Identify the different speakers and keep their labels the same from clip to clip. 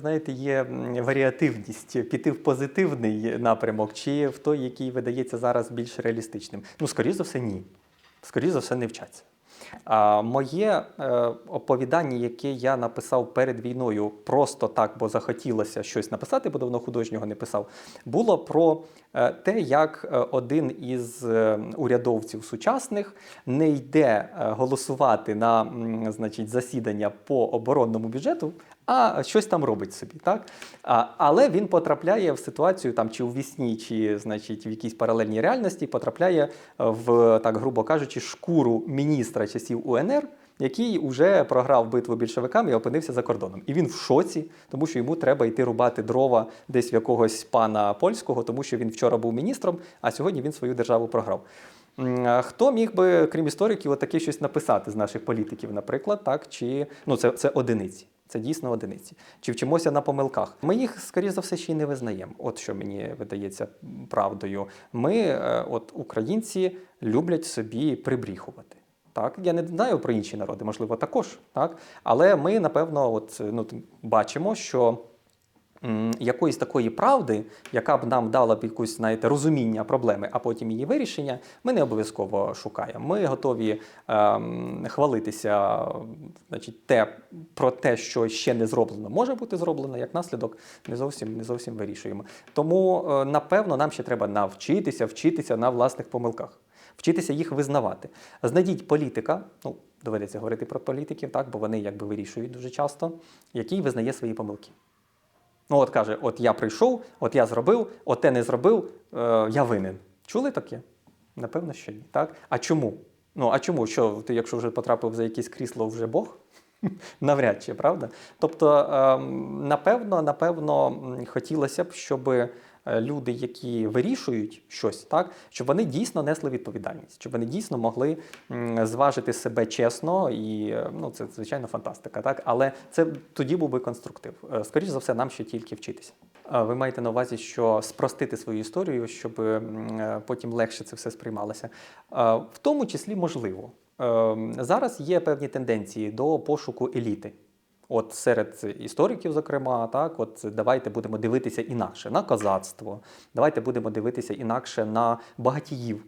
Speaker 1: Знаєте, є варіативність піти в позитивний напрямок чи в той, який видається зараз більш реалістичним. Ну, скоріш за все, ні. Скоріш за все, не вчаться. А моє е, оповідання, яке я написав перед війною, просто так, бо захотілося щось написати, бо давно художнього не писав, було про е, те, як е, один із е, урядовців сучасних не йде е, голосувати на м, значить, засідання по оборонному бюджету, а щось там робить собі. Так? А, але він потрапляє в ситуацію там, чи у вісні, чи значить, в якійсь паралельній реальності, потрапляє е, в, так грубо кажучи, шкуру міністра часів УНР. Який вже програв битву більшовикам і опинився за кордоном. І він в шоці, тому що йому треба йти рубати дрова десь в якогось пана польського, тому що він вчора був міністром, а сьогодні він свою державу програв. Хто міг би, крім істориків, отаке щось написати з наших політиків, наприклад, так? Чи ну це, це одиниці. Це дійсно одиниці. Чи вчимося на помилках? Ми їх, скоріш за все, ще й не визнаємо. От що мені видається правдою. Ми, е, от українці, люблять собі прибріхувати. Так, я не знаю про інші народи, можливо, також. Так? Але ми, напевно, от, ну, бачимо, що якоїсь такої правди, яка б нам дала б якусь знаєте, розуміння проблеми, а потім її вирішення, ми не обов'язково шукаємо. Ми готові ем, хвалитися значить, те, про те, що ще не зроблено, може бути зроблено, як наслідок, не зовсім, не зовсім вирішуємо. Тому, е, напевно, нам ще треба навчитися, вчитися на власних помилках вчитися їх визнавати. Знайдіть політика, ну доведеться говорити про політиків, так, бо вони якби вирішують дуже часто, який визнає свої помилки. Ну, от каже: от я прийшов, от я зробив, от те не зробив, е, я винен. Чули таке? Напевно, що ні. Так? А чому? Ну, а чому? Що ти, якщо вже потрапив за якесь крісло, вже Бог? Навряд чи, правда? Тобто, ем, напевно, напевно, хотілося б, щоб люди, які вирішують щось, так, щоб вони дійсно несли відповідальність, щоб вони дійсно могли зважити себе чесно, і е, ну, це звичайно фантастика, так? Але це тоді був би конструктив. Е, Скоріше за все, нам ще тільки вчитися. Е, Ви маєте на увазі, що спростити свою історію, щоб е, потім легше це все сприймалося. Е, В тому числі можливо. Е, Зараз є певні тенденції до пошуку еліти. От серед істориків, зокрема, так, от давайте будемо дивитися інакше на козацтво, давайте будемо дивитися інакше на багатіїв.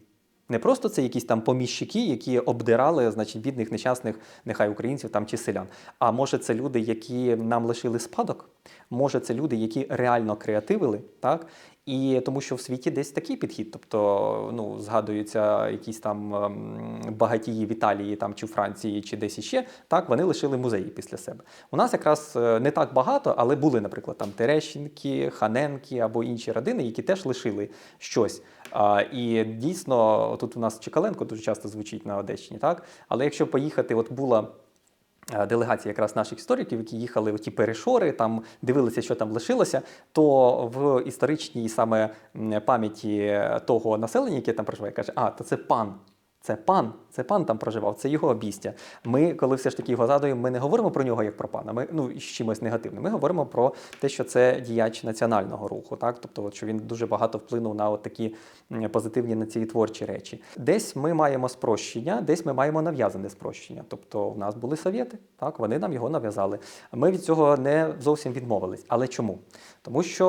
Speaker 1: Не просто це якісь там поміщики, які обдирали, значить, бідних нещасних, нехай українців там чи селян. А може, це люди, які нам лишили спадок? Може, це люди, які реально креативили, так? І тому що в світі десь такий підхід. Тобто, ну, згадуються якісь там ем, багатії в Італії там, чи Франції, чи десь іще, так, вони лишили музеї після себе. У нас якраз е, не так багато, але були, наприклад, там Терещенки, Ханенки або інші родини, які теж лишили щось. А, і дійсно, тут у нас Чекаленко дуже часто звучить на Одещині, так? Але якщо поїхати, от була. Е, Делегація якраз наших істориків, які їхали в ті перешори, там дивилися, що там лишилося, то в історичній саме пам'яті того населення, яке там проживає, каже, а, то це пан. Це пан, це пан там проживав, це його обістя. Ми, коли все ж таки його згадуємо, ми не говоримо про нього як про пана, ми ну з чимось негативним. Ми говоримо про те, що це діяч національного руху, так тобто, що він дуже багато вплинув на от такі позитивні на ці творчі речі. Десь ми маємо спрощення, десь ми маємо нав'язане спрощення. Тобто, в нас були совєти, так вони нам його нав'язали. Ми від цього не зовсім відмовились. Але чому? Тому що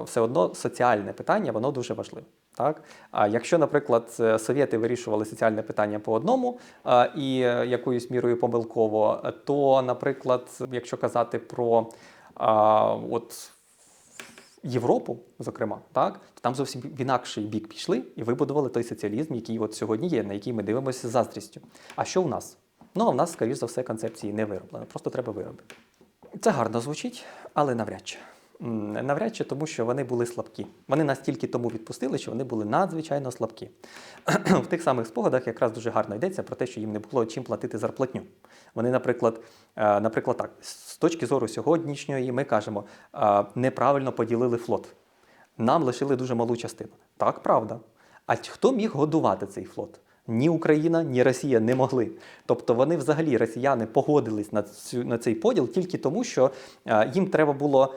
Speaker 1: е, все одно соціальне питання воно дуже важливе. Так? А якщо, наприклад, е, совєти вирішували соціальне питання по одному і е, якоюсь мірою помилково, то, наприклад, якщо казати про от, Європу, зокрема, так, то там зовсім в інакший бік пішли і вибудували той соціалізм, який от сьогодні є, на який ми дивимося з заздрістю. А що в нас? Ну, а в нас, скоріш за все, концепції не вироблено, просто треба виробити. Це гарно звучить, але навряд чи. Навряд чи тому, що вони були слабкі. Вони настільки тому відпустили, що вони були надзвичайно слабкі. В тих самих спогадах якраз дуже гарно йдеться про те, що їм не було чим платити зарплатню. Вони, наприклад, е, наприклад, так, з точки зору сьогоднішньої, ми кажемо, е, неправильно поділили флот. Нам лишили дуже малу частину. Так, правда. А хто міг годувати цей флот? Ні Україна, ні Росія не могли. Тобто вони взагалі, росіяни, погодились на, цю, на цей поділ тільки тому, що е, їм треба було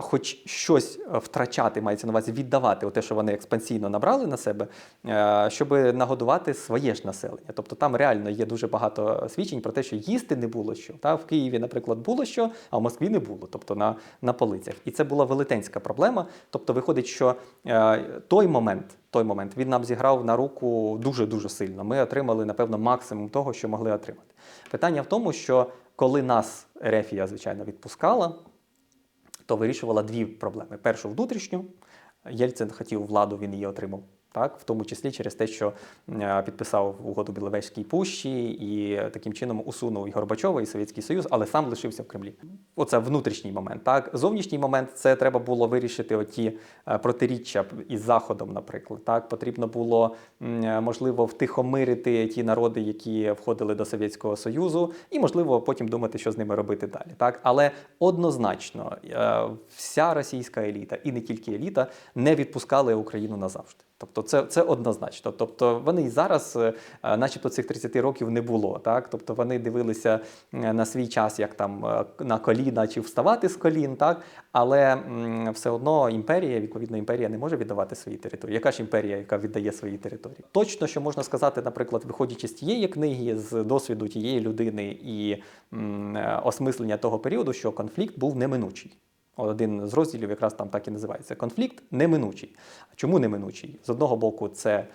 Speaker 1: хоч щось е, втрачати, мається на увазі віддавати, те, що вони експансійно набрали на себе, е, щоб нагодувати своє ж населення. Тобто там реально є дуже багато свідчень про те, що їсти не було що. Та? В Києві, наприклад, було що, а в Москві не було, тобто на, на полицях. І це була велетенська проблема. Тобто, виходить, що е, той момент, той момент він нам зіграв на руку дуже-дуже сильно. Ми отримали, напевно, максимум того, що могли отримати. Питання в тому, що коли нас Рефія, звичайно, відпускала, то вирішувала дві проблеми: першу внутрішню. Єльцин хотів владу, він її отримав. Так, в тому числі через те, що е, підписав угоду Біловежській пущі і таким чином усунув і Горбачова, і Совєтський Союз, але сам лишився в Кремлі. Оце внутрішній момент. Так, зовнішній момент це треба було вирішити оті е, протиріччя із Заходом, наприклад. Так, потрібно було е, можливо втихомирити ті народи, які входили до Совєтського Союзу, і можливо потім думати, що з ними робити далі. Так, але однозначно е, вся російська еліта і не тільки еліта не відпускали Україну назавжди. Тобто це, це однозначно. Тобто вони і зараз, е, начебто, цих 30 років не було. Так? Тобто вони дивилися е, на свій час, як там е, на коліна чи вставати з колін, так? але все одно імперія, відповідно, імперія не може віддавати свої території. Яка ж імперія, яка віддає свої території? Точно, що можна сказати, наприклад, виходячи з тієї книги, з досвіду тієї людини і м, осмислення того періоду, що конфлікт був неминучий. Один з розділів якраз там так і називається конфлікт неминучий. А чому неминучий? З одного боку, це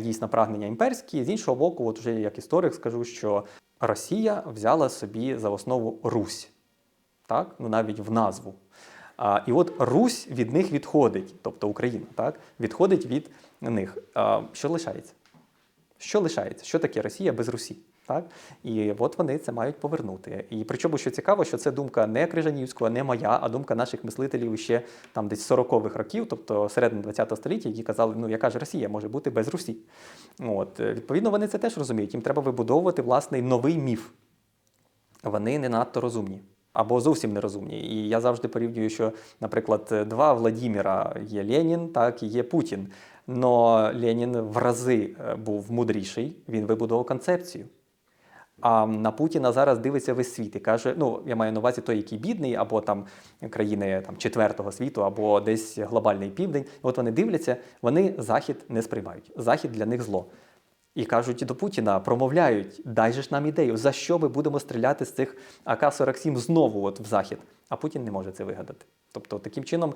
Speaker 1: дійсно прагнення імперські, з іншого боку, от вже як історик скажу, що Росія взяла собі за основу Русь, так? ну навіть в назву. А, і от Русь від них відходить, тобто Україна, так? відходить від них. А, що лишається? Що лишається? Що таке Росія без Русі? Так? І от вони це мають повернути. І причому, що цікаво, що це думка не Крижанівського, не моя, а думка наших мислителів ще там десь 40-х років, тобто середини ХХ століття, які казали, ну яка ж Росія може бути без Русі. От, е, відповідно, вони це теж розуміють. Їм треба вибудовувати власний новий міф. Вони не надто розумні. Або зовсім нерозумні. І я завжди порівнюю, що, наприклад, два Владіміра є Ленін, так і є Путін. Но Ленін в рази е, був мудріший, він вибудував концепцію. А на Путіна зараз дивиться весь світ і каже: ну я маю на увазі той, який бідний, або там країни там четвертого світу, або десь глобальний південь. От вони дивляться, вони захід не сприймають. Захід для них зло. І кажуть до Путіна, промовляють, дай же ж нам ідею, за що ми будемо стріляти з цих АК-47 знову от в захід. А Путін не може це вигадати. Тобто, таким чином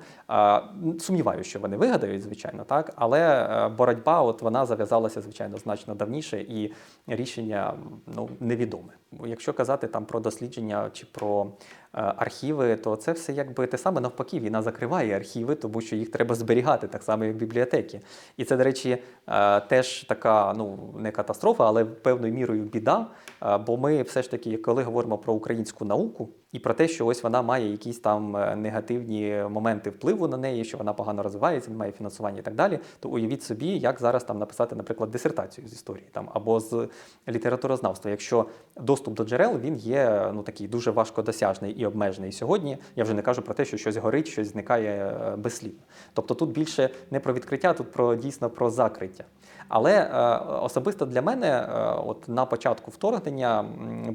Speaker 1: сумніваю, що вони вигадають, звичайно, так, але е, боротьба, от вона зав'язалася, звичайно, значно давніше, і рішення ну, невідоме. Якщо казати там про дослідження чи про архіви, то це все якби те саме навпаки. Війна закриває архіви, тому що їх треба зберігати, так само, як бібліотеки. І це, до речі, е, теж така ну не катастрофа, але певною мірою біда. е, Бо ми все ж таки, коли говоримо про українську науку і про те, що ось вона має якісь там е, негативні моменти впливу на неї, що вона погано розвивається, не має фінансування і так далі, то уявіть собі, як зараз там написати, наприклад, дисертацію з історії там або з літературознавства. Якщо доступ до джерел він є ну такий дуже важкодосяжний і обмежений сьогодні. Я вже не кажу про те, що щось горить, щось зникає е, безслідно. Тобто тут більше не про відкриття, тут про дійсно про закриття. Але е, особисто для мене, е, от на початку вторгнення,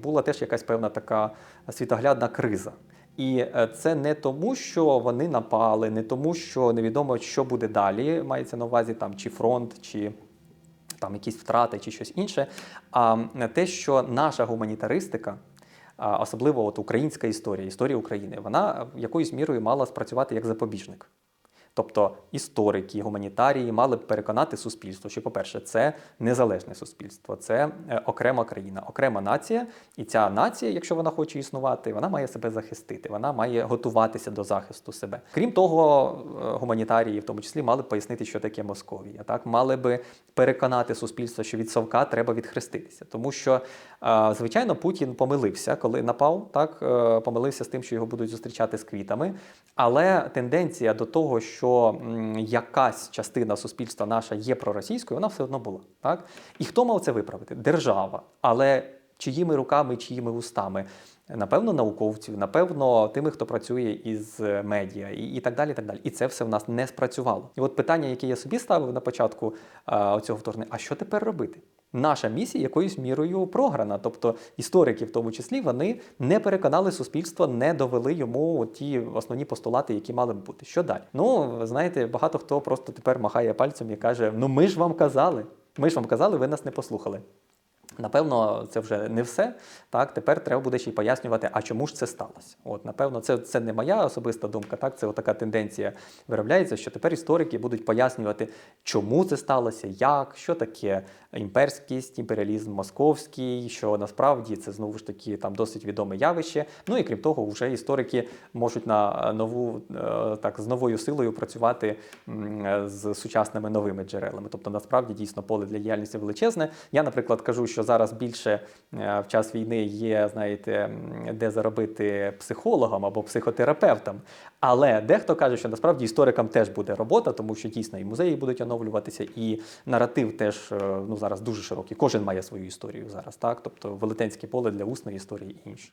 Speaker 1: була теж якась певна така світоглядна криза. І е, це не тому, що вони напали, не тому, що невідомо, що буде далі. Мається на увазі там чи фронт, чи там якісь втрати, чи щось інше. А те, що наша гуманітаристика. Особливо от українська історія, історія України, вона якоюсь мірою мала спрацювати як запобіжник. Тобто історики, гуманітарії мали б переконати суспільство, що, по-перше, це незалежне суспільство, це е, окрема країна, окрема нація. І ця нація, якщо вона хоче існувати, вона має себе захистити, вона має готуватися до захисту себе. Крім того, е, гуманітарії, в тому числі, мали б пояснити, що таке Московія. Так мали би переконати суспільство, що від Совка треба відхреститися, тому що, е, звичайно, Путін помилився, коли напав, так помилився з тим, що його будуть зустрічати з квітами. Але тенденція до того, що м, якась частина суспільства наша є проросійською, вона все одно була. Так? І хто мав це виправити? Держава. Але чиїми руками, чиїми устами? Напевно, науковців, напевно, тими, хто працює із медіа, і, і так далі. І так далі. І це все в нас не спрацювало. І от питання, яке я собі ставив на початку а, цього вторгнення: а що тепер робити? Наша місія якоюсь мірою програна. Тобто історики, в тому числі, вони не переконали суспільство, не довели йому ті основні постулати, які мали б бути. Що далі? Ну, знаєте, багато хто просто тепер махає пальцем і каже: Ну ми ж вам казали, ми ж вам казали, ви нас не послухали. Напевно, це вже не все. Так, тепер треба буде ще й пояснювати, а чому ж це сталося. От, напевно, це, це не моя особиста думка. Так, це така тенденція виробляється, що тепер історики будуть пояснювати, чому це сталося, як, що таке імперськість, імперіалізм московський, що насправді це знову ж таки там досить відоме явище. Ну і крім того, вже історики можуть на нову е, так з новою силою працювати з сучасними новими джерелами. Тобто, насправді дійсно поле для діяльності величезне. Я, наприклад, кажу, що зараз більше е, в час війни є, знаєте, де заробити психологам або психотерапевтам. Але дехто каже, що насправді історикам теж буде робота, тому що дійсно і музеї будуть оновлюватися, і наратив теж е, ну зараз дуже широкий. Кожен має свою історію зараз, так тобто велетенське поле для усної історії і інше.